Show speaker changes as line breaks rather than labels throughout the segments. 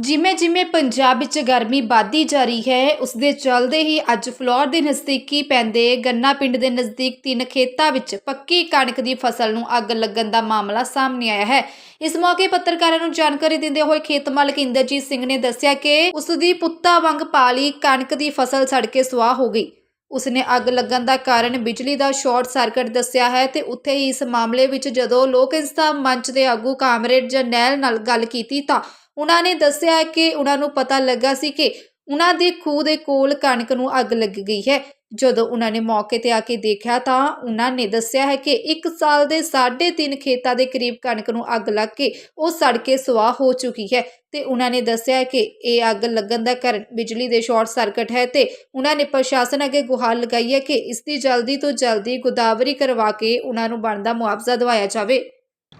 ਜਿਵੇਂ ਜਿਵੇਂ ਪੰਜਾਬ ਵਿੱਚ ਗਰਮੀ ਵਧਦੀ ਜਾ ਰਹੀ ਹੈ ਉਸ ਦੇ ਚੱਲਦੇ ਹੀ ਅੱਜ ਫਲੋਰ ਦੇ ਨਜ਼ਦੀਕੀ ਪੈਂਦੇ ਗੰਨਾ ਪਿੰਡ ਦੇ ਨਜ਼ਦੀਕ ਤਿੰਨ ਖੇਤਾਂ ਵਿੱਚ ਪੱਕੀ ਕਣਕ ਦੀ ਫਸਲ ਨੂੰ ਅੱਗ ਲੱਗਣ ਦਾ ਮਾਮਲਾ ਸਾਹਮਣੇ ਆਇਆ ਹੈ। ਇਸ ਮੌਕੇ ਪੱਤਰਕਾਰਾਂ ਨੂੰ ਜਾਣਕਾਰੀ ਦਿੰਦੇ ਹੋਏ ਖੇਤ ਮਾਲਕ ਇੰਦਰਜੀਤ ਸਿੰਘ ਨੇ ਦੱਸਿਆ ਕਿ ਉਸ ਦੀ ਪੁੱਤਾ ਵਾਂਗ ਪਾਲੀ ਕਣਕ ਦੀ ਫਸਲ ਸੜ ਕੇ ਸੁਆਹ ਹੋ ਗਈ। ਉਸਨੇ ਅੱਗ ਲੱਗਣ ਦਾ ਕਾਰਨ ਬਿਜਲੀ ਦਾ ਸ਼ਾਰਟ ਸਰਕਟ ਦੱਸਿਆ ਹੈ ਤੇ ਉੱਥੇ ਹੀ ਇਸ ਮਾਮਲੇ ਵਿੱਚ ਜਦੋਂ ਲੋਕ ਇਨਸਾਫ ਮੰਚ ਦੇ ਆਗੂ ਕਾਮਰੇਡ ਜਰਨੈਲ ਨਾਲ ਗੱਲ ਕੀਤੀ ਤਾਂ ਉਹਨਾਂ ਨੇ ਦੱਸਿਆ ਹੈ ਕਿ ਉਹਨਾਂ ਨੂੰ ਪਤਾ ਲੱਗਾ ਸੀ ਕਿ ਉਹਨਾਂ ਦੇ ਖੂਹ ਦੇ ਕੋਲ ਕਣਕ ਨੂੰ ਅੱਗ ਲੱਗ ਗਈ ਹੈ। ਜਦੋਂ ਉਹਨਾਂ ਨੇ ਮੌਕੇ ਤੇ ਆ ਕੇ ਦੇਖਿਆ ਤਾਂ ਉਹਨਾਂ ਨੇ ਦੱਸਿਆ ਹੈ ਕਿ 1 ਸਾਲ ਦੇ 3.5 ਖੇਤਾਂ ਦੇ ਕਰੀਬ ਕਣਕ ਨੂੰ ਅੱਗ ਲੱਗ ਕੇ ਉਹ ਸੜ ਕੇ ਸੁਆਹ ਹੋ ਚੁੱਕੀ ਹੈ ਤੇ ਉਹਨਾਂ ਨੇ ਦੱਸਿਆ ਹੈ ਕਿ ਇਹ ਅੱਗ ਲੱਗਣ ਦਾ ਕਾਰਨ ਬਿਜਲੀ ਦੇ ਸ਼ਾਰਟ ਸਰਕਟ ਹੈ ਤੇ ਉਹਨਾਂ ਨੇ ਪ੍ਰਸ਼ਾਸਨ ਅੱਗੇ ਗੁਹਾਰ ਲਗਾਈ ਹੈ ਕਿ ਇਸ ਦੀ ਜਲਦੀ ਤੋਂ ਜਲਦੀ ਗੋਦਾਵਰੀ ਕਰਵਾ ਕੇ ਉਹਨਾਂ ਨੂੰ ਬਣਦਾ ਮੁਆਵਜ਼ਾ ਦਿਵਾਇਆ ਜਾਵੇ।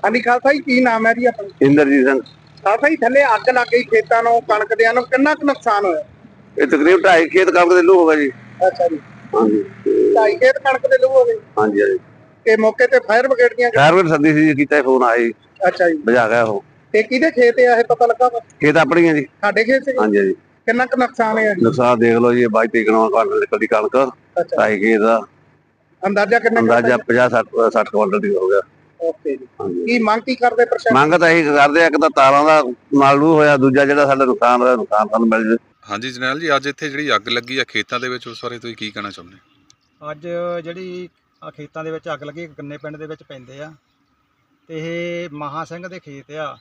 ਖਾਲਸਾ ਜੀ ਕੀ ਨਾਮ ਹੈ ਜੀ ਆਪਣਾ?
ਇੰਦਰਜੀਤ ਸਿੰਘ।
ਖਾਲਸਾ ਜੀ ਥੱਲੇ ਅੱਗ ਲੱਗ ਗਈ ਖੇਤਾਂ ਨੂੰ ਕਣਕ ਦੇ ਨੂੰ ਕਿੰਨਾ ਕੁ ਨੁਕਸਾਨ ਹੋਇਆ?
ਇਹ ਤਕਰੀਬ ਢਾਈ ਖੇਤ ਕਣਕ ਦੇ ਲੂ ਹੋ ਗਿਆ ਜੀ।
ਅੱਛਾ ਜੀ।
ਹਾਂਜੀ। ਤੇ-
ਢਾਈ ਖੇਤ ਕਣਕ ਦੇ ਲੂ ਹੋ ਗਏ?
ਹਾਂਜੀ ਹਾਂਜੀ।
ਤੇ ਮੌਕੇ ਤੇ ਫਾਇਰ ਬ੍ਰਿਗੇਡ ਦੀਆਂ
ਖੈਰ ਵੀ ਸੱਦੀ ਸੀ ਕੀਤਾ ਫੋਨ ਆਇਆ ਜੀ
ਅੱਛਾ ਜੀ।
ਬੁਝਾ ਗਿਆ ਉਹ।
ਤੇ ਕਿਹਦੇ ਖੇਤ ਆ ਇਹ ਪਤਾ ਲੱਗਾ? ਵਾ?
ਖੇਤ ਆਪਣੀਆਂ ਜੀ।
ਸਾਡੇ ਖੇਤ ਸੀ
ਹਾਂਜੀ ਹਾਂਜੀ।
ਕਿੰਨਾ ਕੁ ਨੁਕਸਾਨ ਹੈ
ਨੁਕਸਾਨ ਦੇਖ ਲਓ ਜੀ 22 ਤਰੀਕ ਨੂੰ ਕਣਕ ਨਿਕਲਦੀ ਕਣਕ
ਅੱਛਾ।
ਢਾਈ ਖੇਤ ਦਾ
ਅੰਦਾਜ਼ਾ ਕਿੰਨਾ ਕੁ
ਅੰਦਾਜ਼ਾ 50 60 60 ਕੁਇੰਟਲ ਦੀ ਹੋ ਗਿਆ।
ਓਕੇ ਜੀ।
ਹਾਂਜੀ
ਕੀ ਮੰਗ ਕੀ ਕਰਦੇ ਪ੍ਰਸ਼ਾਸਨ?
ਮੰਗ ਤਾਂ ਇਹੀ ਕਰਦੇ ਆ ਇੱਕ ਤਾਂ ਤਾਰਾਂ ਦਾ ਨਾਲ ਲੂ ਹੋਇਆ ਦੂਜਾ ਜਿਹੜਾ ਸਾਡਾ ਨੁਕਸਾਨ ਹੋਇਆ ਨੁਕਸਾਨ ਸਾਨੂੰ ਮਿਲ ਜੇ।
ਹਾਂਜੀ ਜਨਰਲ ਜੀ ਅੱਜ ਇੱਥੇ ਜਿਹੜੀ ਅੱਗ ਲੱਗੀ ਆ ਖੇਤਾਂ ਦੇ ਵਿੱਚ ਉਸ ਬਾਰੇ ਤੁਸੀਂ ਕੀ ਕਹਿਣਾ ਚਾਹੁੰਦੇ ਹੋ?
ਅੱਜ ਜਿਹੜੀ ਆ ਖੇਤਾਂ ਦੇ ਵਿੱਚ ਅੱਗ ਲੱਗੀ ਗੰਨੇ ਪਿੰਡ ਦੇ ਵਿੱਚ ਪੈਂਦੇ ਆ। ਤੇ ਇਹ ਮਹਾ ਸਿੰਘ ਦੇ ਖੇਤ ਆ।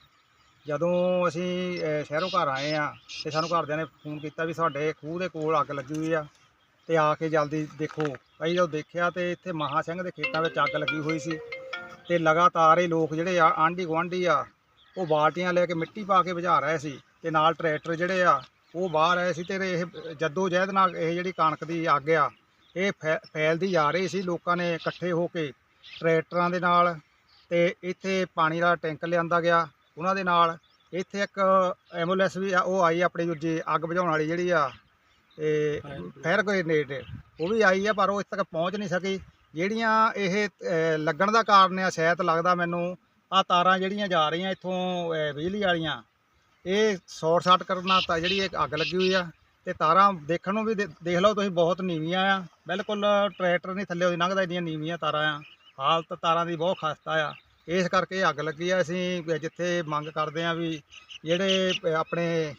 ਜਦੋਂ ਅਸੀਂ ਸ਼ਹਿਰੋਂ ਘਰ ਆਏ ਆ ਤੇ ਸਾਨੂੰ ਘਰਦਿਆਂ ਨੇ ਫੋਨ ਕੀਤਾ ਵੀ ਸਾਡੇ ਖੂਹ ਦੇ ਕੋਲ ਅੱਗ ਲੱਗੀ ਹੋਈ ਆ। ਤੇ ਆ ਕੇ ਜਲਦੀ ਦੇਖੋ। ਅਸੀਂ ਜਦੋਂ ਦੇਖਿਆ ਤੇ ਇੱਥੇ ਮਹਾ ਸਿੰਘ ਦੇ ਖੇਤਾਂ ਵਿੱਚ ਅੱਗ ਲੱਗੀ ਹੋਈ ਸੀ। ਤੇ ਲਗਾਤਾਰ ਹੀ ਲੋਕ ਜਿਹੜੇ ਆ ਆਂਢੀ ਗੁਆਂਢੀ ਆ ਉਹ ਬਾਲਟੀਆਂ ਲੈ ਕੇ ਮਿੱਟੀ ਪਾ ਕੇ ਬੁਝਾ ਰਹੇ ਸੀ ਤੇ ਨਾਲ ਟਰੈਕਟਰ ਜਿਹੜੇ ਆ ਉਹ ਬਾਹਰ ਆਏ ਸੀ ਤੇ ਇਹ ਜੱਦੋ ਜਹਿਦ ਨਾਲ ਇਹ ਜਿਹੜੀ ਕਣਕ ਦੀ ਅੱਗ ਆ ਇਹ ਫੈਲਦੀ ਜਾ ਰਹੀ ਸੀ। ਲੋਕਾਂ ਨੇ ਇਕੱਠੇ ਹੋ ਕੇ ਟਰੈਕਟਰਾਂ ਦੇ ਨਾਲ ਤੇ ਇੱਥੇ ਪਾਣੀ ਦਾ ਟੈਂਕ ਲਿਆਂਦਾ ਗਿਆ। ਉਹਨਾਂ ਦੇ ਨਾਲ ਇੱਥੇ ਇੱਕ ਐਂਬੂਲੈਂਸ ਵੀ ਆ ਉਹ ਆਈ ਆਪਣੀ ਦੂਜੀ ਅੱਗ ਬੁਝਾਉਣ ਵਾਲੀ ਜਿਹੜੀ ਆ ਇਹ ਫਾਇਰ ਗ੍ਰੇਨੇਡ ਉਹ ਵੀ ਆਈ ਆ ਪਰ ਉਹ ਇੱਥੇ ਤੱਕ ਪਹੁੰਚ ਨਹੀਂ ਸਕੀ। ਜਿਹੜੀਆਂ ਇਹ ਲੱਗਣ ਦਾ ਕਾਰਨ ਆ ਸ਼ਾਇਦ ਲੱਗਦਾ ਮੈਨੂੰ। ਆ ਤਾਰਾਂ ਜਿਹੜੀਆਂ ਜਾ ਰਹੀਆਂ ਇੱਥੋਂ ਬਿਜਲੀ ਵਾਲੀਆਂ, ਇਹ ਸ਼ਾਰਟ ਸਰਕਟ ਕਰਨਾ ਤਾਂ ਜਿਹੜੀ ਇਹ ਅੱਗ ਲੱਗੀ ਹੋਈ ਆ। ਤੇ ਤਾਰਾਂ ਦੇਖਣ ਨੂੰ ਵੀ ਦੇ- ਦੇਖ ਲਓ, ਤੁਸੀਂ ਬਹੁਤ ਨੀਵੀਆਂ ਆ। ਬਿਲਕੁਲ ਟਰੈਕਟਰ ਨਹੀਂ ਥੱਲੇ ਉਹਦੀ ਲੰਘਦਾ, ਇੰਨੀਆਂ ਨੀਵੀਆਂ ਤਾਰਾਂ ਆ। ਹਾਲਤ ਤਾਰਾਂ ਦੀ ਬਹੁਤ ਖਸਤਾ ਆ। ਇਸ ਕਰਕੇ ਅੱਗ ਲੱਗੀ ਆ। ਅਸੀਂ ਜਿੱਥੇ ਮੰਗ ਕਰਦੇ ਆ ਵੀ ਜਿਹੜੇ ਆਪਣੇ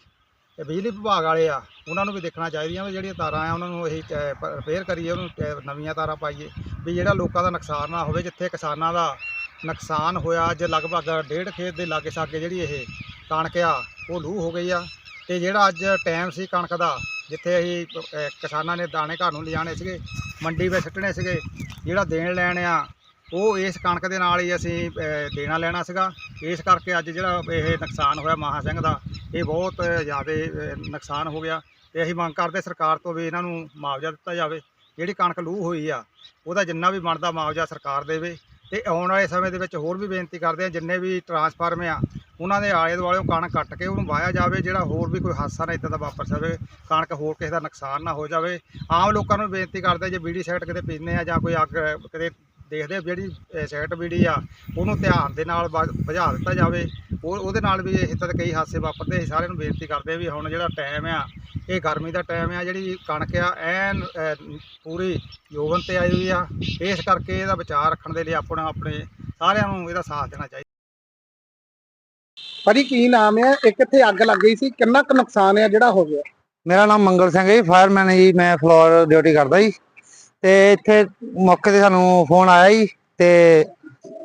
ਬਿਜਲੀ ਵਿਭਾਗ ਵਾਲੇ ਆ, ਉਹਨਾਂ ਨੂੰ ਵੀ ਦੇਖਣਾ ਚਾਹੀਦੀਆਂ ਵੀ ਜਿਹੜੀਆਂ ਤਾਰਾਂ ਆ, ਉਹਨਾਂ ਨੂੰ ਅਸੀਂ ਰਿਪੇਅਰ ਕਰੀਏ, ਉਹਨੂੰ ਨਵੀਆਂ ਤਾਰਾਂ ਪਾਈਏ। ਵੀ ਜਿਹੜਾ ਲੋਕਾਂ ਦਾ ਨੁਕਸਾਨ ਨਾ ਹੋਵੇ, ਜਿੱਥੇ ਕਿਸਾਨਾਂ ਦਾ ਨੁਕਸਾਨ ਹੋਇਆ ਅੱਜ ਲਗਭਗ ਡੇਢ ਖੇਤ ਦੇ ਲਾਗੇ ਸਾਗੇ ਜਿਹੜੀ ਇਹ ਕਣਕ ਆ, ਉਹ ਲੂ ਹੋ ਗਈ ਆ। ਤੇ ਜਿਹੜਾ ਅੱਜ ਟਾਈਮ ਸੀ ਕਣਕ ਦਾ, ਜਿੱਥੇ ਅਸੀਂ ਕਿਸਾਨਾਂ ਨੇ ਦਾਣੇ ਘਰ ਨੂੰ ਲਿਜਾਣੇ ਸੀਗੇ, ਮੰਡੀ ਵਿੱਚ ਸਿੱਟਣੇ ਸੀਗੇ, ਜਿਹੜਾ ਦੇਣ ਲੈਣ ਆ, ਉਹ ਇਸ ਕਣਕ ਦੇ ਨਾਲ ਹੀ ਅਸੀਂ ਦੇਣਾ ਲੈਣਾ ਸੀਗਾ। ਇਸ ਕਰਕੇ ਅੱਜ ਜਿਹੜਾ ਇਹ ਨੁਕਸਾਨ ਹੋਇਆ ਮਹਾ ਸਿੰਘ ਦਾ, ਇਹ ਬਹੁਤ ਜ਼ਿਆਦਾ ਨੁਕਸਾਨ ਹੋ ਗਿਆ। ਤੇ ਅਸੀਂ ਮੰਗ ਕਰਦੇ ਸਰਕਾਰ ਤੋਂ ਵੀ ਇਹਨਾਂ ਨੂੰ ਮੁਆਵਜ਼ਾ ਦਿੱਤਾ ਜਾਵੇ। ਜਿਹੜੀ ਕਣਕ ਲੂ ਹੋਈ ਆ, ਉਹਦਾ ਜਿੰਨਾ ਵੀ ਬਣਦਾ ਮੁਆਵਜ਼ਾ ਸਰਕਾਰ ਦੇਵੇ ਤੇ ਆਉਣ ਵਾਲੇ ਸਮੇਂ ਦੇ ਵਿੱਚ ਹੋਰ ਵੀ ਬੇਨਤੀ ਕਰਦੇ ਆ, ਜਿੰਨੇ ਵੀ ਟਰਾਂਸਫਾਰਮ ਆ, ਉਹਨਾਂ ਦੇ ਆਲੇ ਦੁਆਲੇ ਕਣਕ ਕੱਟ ਕੇ ਉਹਨੂੰ ਵਾਇਆ ਜਾਵੇ, ਜਿਹੜਾ ਹੋਰ ਵੀ ਕੋਈ ਹਾਦਸਾ ਨਾ ਇਦਾਂ ਦਾ ਵਾਪਰ ਜਾਵੇ ਕਣਕ ਹੋਰ ਕਿਸੇ ਦਾ ਨੁਕਸਾਨ ਨਾ ਹੋ ਜਾਵੇ। ਆਮ ਲੋਕਾਂ ਨੂੰ ਬੇਨਤੀ ਕਰਦੇ ਜੇ ਬੀੜੀ ਸਾਈਡ ਕਿਤੇ ਪੀਂਦੇ ਆ ਜਾਂ ਕੋਈ ਅੱਗ ਕਿਤੇ ਦੇਖਦੇ ਆ ਜਿਹੜੀ ਸਾਈਡ ਬੀੜੀ ਆ ਉਹਨੂੰ ਧਿਆਨ ਦੇ ਨਾਲ ਬੁਝਾ ਦਿੱਤਾ ਜਾਵੇ। ਉਹ ਉਹਦੇ ਨਾਲ ਵੀ ਤਰ੍ਹਾਂ ਦੇ ਕਈ ਹਾਦਸੇ ਵਾਪਰਦੇ ਅਸੀਂ ਸਾਰਿਆਂ ਨੂੰ ਬੇਨਤੀ ਕਰਦੇ ਆ ਵੀ ਹੁਣ ਜਿਹੜਾ ਟਾਈਮ ਆ ਇਹ ਗਰਮੀ ਦਾ ਟਾਈਮ ਆ ਜਿਹੜੀ ਕਣਕ ਆ ਐਨ ਪੂਰੀ ਯੋਵਨ ਤੇ ਆਈ ਹੋਈ ਆ। ਇਸ ਕਰਕੇ ਇਹਦਾ ਬਚਾਅ ਰੱਖਣ ਦੇ ਲਈ ਆਪਣਾ ਆਪਣੇ ਸਾਰਿਆਂ ਨੂੰ ਇਹਦਾ ਸਾਥ ਦੇਣਾ ਚਾਹੀਦਾ।
ਭਾਜੀ ਕੀ ਨਾਮ ਹੈ ਇੱਕ ਇੱਥੇ ਅੱਗ ਲੱਗ ਗਈ ਸੀ? ਕਿੰਨਾ ਕੁ ਨੁਕਸਾਨ ਹੈ ਜਿਹੜਾ ਹੋ ਗਿਆ?
ਮੇਰਾ ਨਾਮ ਮੰਗਲ ਸਿੰਘ ਹੈ ਜੀ ਫਾਇਰਮੈਨ ਜੀ। ਮੈਂ ਫਲੋਰ ਡਿਊਟੀ ਕਰਦਾ ਜੀ। ਤੇ ਇੱਥੇ ਮੌਕੇ ਤੇ ਸਾਨੂੰ ਫੋਨ ਆਇਆ ਜੀ ਤੇ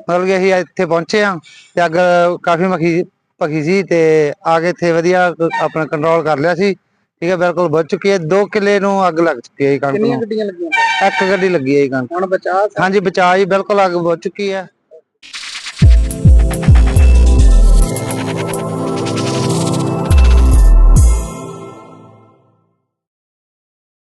ਮਤਲਬ ਕਿ ਅਸੀਂ ਇੱਥੇ ਪਹੁੰਚੇ ਆ ਤੇ ਅੱਗ ਕਾਫੀ ਮੱਖੀ ਭਖੀ ਸੀ ਤੇ ਆ ਕੇ ਇੱਥੇ ਵਧੀਆ ਆਪਣਾ ਕੰਟਰੋਲ ਕਰ ਲਿਆ ਸੀ। ਠੀਕ ਹੈ ਬਿਲਕੁਲ ਬੁੱਝ ਚੁੱਕੀ ਹੈ। 2 ਕਿੱਲੇ ਨੂੰ ਅੱਗ ਲੱਗ ਚੁੱਕੀ ਹੈ ਜੀ ਕਣਕ
ਕਿੰਨੀਆਂ ਗੱਡੀਆਂ ਲੱਗੀਆਂ
ਇੱਕ ਗੱਡੀ ਲੱਗੀ ਹੈ ਜੀ ਕਣਕ।
ਹੁਣ ਬਚਾ
ਹਾਂਜੀ ਬਚਾ ਜੀ ਬਿਲਕੁਲ ਅੱਗ ਬੁੱਝ ਚੁੱਕੀ ਹੈ।